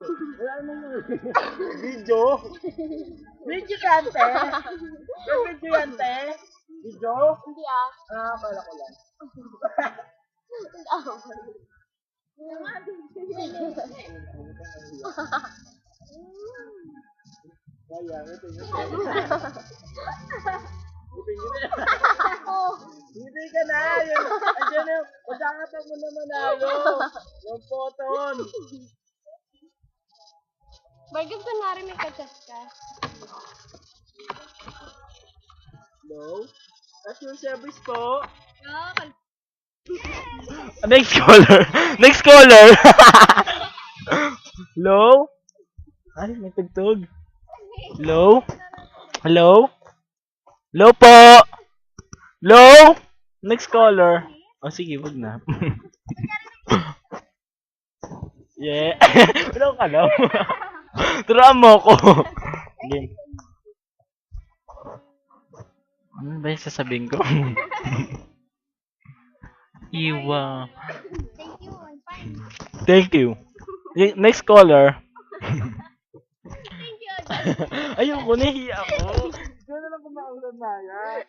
Wala namang video. Video yan, te. May video yan, te. Video? Hindi ah. Ah, pala ko lang. Kaya, ito yun. Hindi ka na. Yun. Andiyan na yung, magkakatag mo na manalo. Yung photon. Gusto nga rin may kachat ka? Hello? At service po. Oo, Next caller. Next caller. Hello? Ay, may tugtog. Hello? Hello? Hello po? Hello? Next caller. Oh, sige, wag na. yeah. Wala ka alam. Turuan mo ko. Game. Ano ba yung sasabihin ko? Iwa. Thank you. Thank you. Next caller. Thank you. Ayoko, nahihiya ako. Na lang kumakausap na yan.